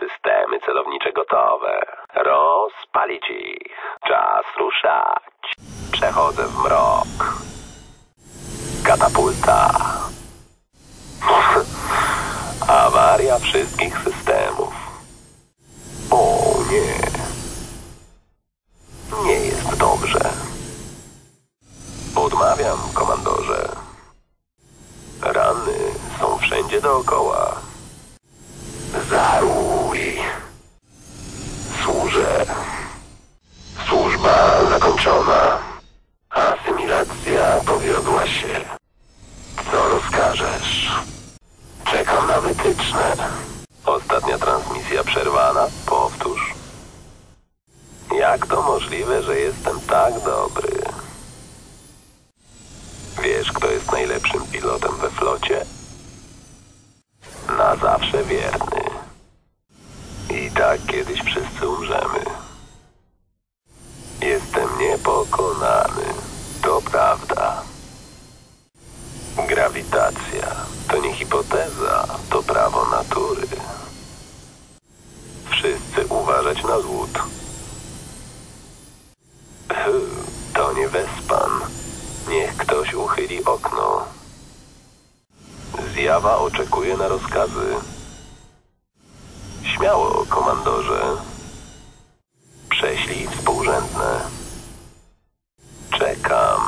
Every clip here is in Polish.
Systemy celownicze gotowe. Rozpalić ich. Czas ruszać. Przechodzę w mrok. Katapulta. Awaria wszystkich systemów. O nie. Nie jest dobrze. Odmawiam, komandorze. Rany są wszędzie dookoła. Wytyczne. Ostatnia transmisja przerwana? Powtórz. Jak to możliwe, że jestem tak dobry? Wiesz, kto jest najlepszym pilotem we flocie? Na zawsze wierny. I tak kiedyś wszyscy umrzemy. Jestem niepokonany. To prawda. Grawitacja to nie hipoteza, to prawo natury. Wszyscy uważać na. Hy, To nie Wespan. Niech ktoś uchyli okno. Zjawa oczekuje na rozkazy. Śmiało, komandorze. Prześlij współrzędne. Czekam.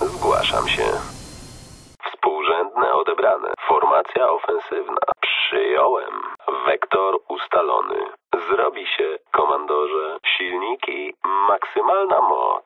Zgłaszam się. Współrzędne odebrane. Formacja ofensywna. Przyjąłem. Maksymalna moc.